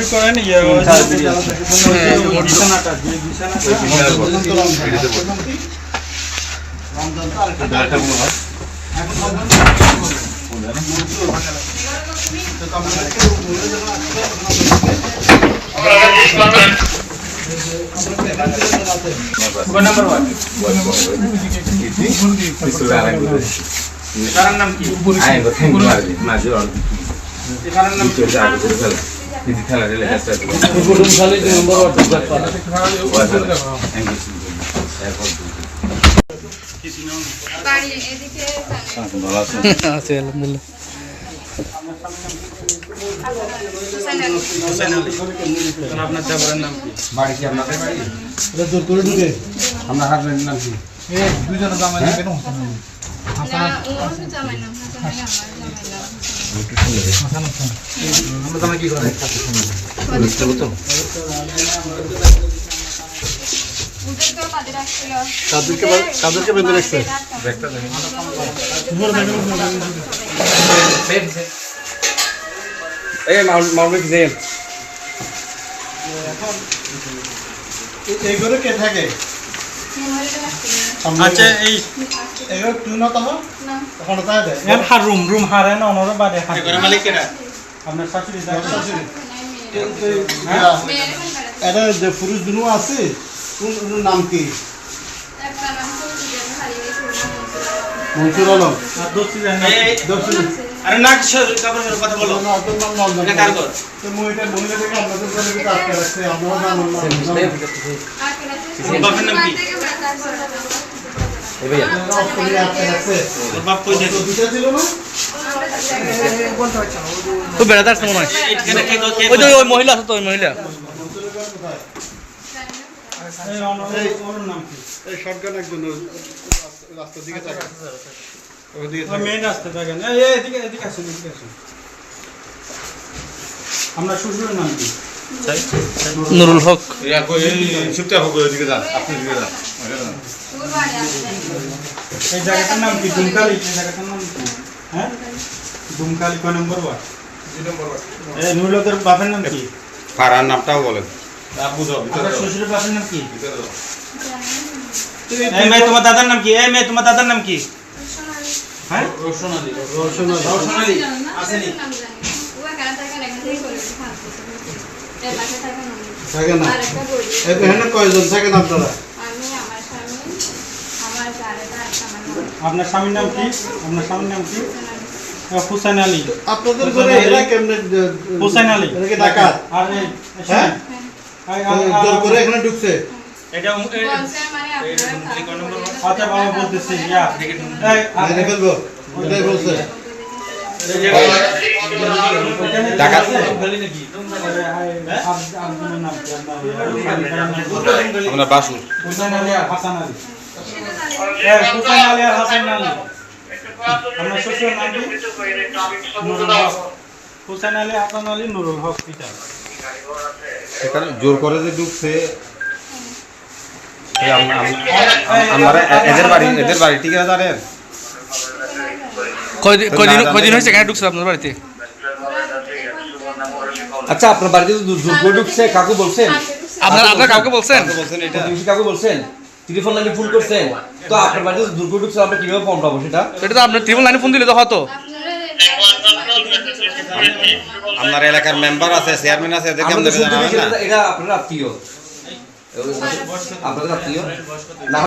Review করেন ইয়ে বিছানাটা যে বিছানাটা কয় নাম্বার ওয়ার্ড এখানের নাম কি এখানের নাম কি বাড়ি এদিকে আছে আলহামদুলিল্লাহ আপনার দেবরের নাম কি বাড়ি কি আপনাদের বাড়ি এটা দূর করে ঢুকে আমরা হাজবেন্ডের নাম কি দুজনে জামাই তাদেরকে বেঁধে রাখছে? এই মাউন্ট দেন এই ঘরে কে থাকে আচ্ছা এই এই ঘরে না তাহলে না। ওখানে তাই দেয় এর হার রুম রুম হারে না ওনারও বাদে হার ঘরে মালিক কেটা আপনার শাশুড়ি যাকে শাশুড়ি। এটা যে পুরুষ দুনু আছে কোন কোন নাম কি? নাম নাম মনসুর আলম আর দোস্তি জানেন না? আরে না কাপড়ের কথা বলো। এটা তো মহিলা আপনাদের আপনারা জানেন না আর কেন আছে? ওর বাপের নাম থেকে বেড়াতে অস্ট্রেলিয়া আটকে রাখছে ওর বাপ কই থাকে তো দুটা ছিল না তো বেড়াতে আসছে মনে হয়। ওই ওই মহিলা আছে তো, ওই মহিলা। আপনার শ্বশুরের নাম কি নুরুল হক। ওর এই জায়গাটার নাম কি? দুমকালি? জায়গাটার নাম কি? হ্যাঁ? দুমকালি কয় নম্বর ওয়ার্ড? এই নুরুলকের বাপের নাম কি? পাড়ার নামটাও বলেন। শ্বশুরের বাপের নাম কি? এই মেয়ে তোমার দাদার নাম কি? এই মেয়ে তোমার দাদার নাম কি? হ্যাঁ? রোশন আলী রওশনালী আসেনি। ও এখানে থাকে না এখানে থেকে না। এখানে কয়জন? থাকেন আপনারা। আপনার স্বামীর নাম কি? আপনার স্বামীর নাম কি? হুসাইন আলী। আপনাদের ঘরে এরা কেমনে হুসাইন আলী। এরা কি ডাকাত? আর হ্যাঁ? আর- জোর করে এখানে ঢুকছে? এটা মানে আচ্ছা বাবা বলতেছি ইয়া। এই আর- ফেলব। ওটাই বলছে। ডাকাত? আমরা বাসু। জোর করে যে ঢুকছে এই আম- আম- আমরা এদের বাড়ি এদের বাড়ি ঠিক আছে জানেন? কয়দিন কয়দিন কয়দিন হয়েছে এখানে ঢুকছে আপনার বাড়িতে? আচ্ছা আপনার বাড়িতে তো করে ঢুকছে কাকু বলছেন। আপনার আপনার কাউকে বলছেন? বলছেন এটা। কাকু বলছেন টেলিফোন লাইনে ফোন করছেন। তো আপনার বাড়িতে করে ঢুকছে আমরা কীভাবে ফোন পাবো সেটা? এটা তো আপনার ত্রিপুল লাইনে ফোন দিলে তো হতো। আপনারা আপনার এলাকার মেম্বার আছে চেয়ারম্যান আছে এদেরকে না? এটা- আপনার আত্মীয়। আপনাদের আত্মীয়? না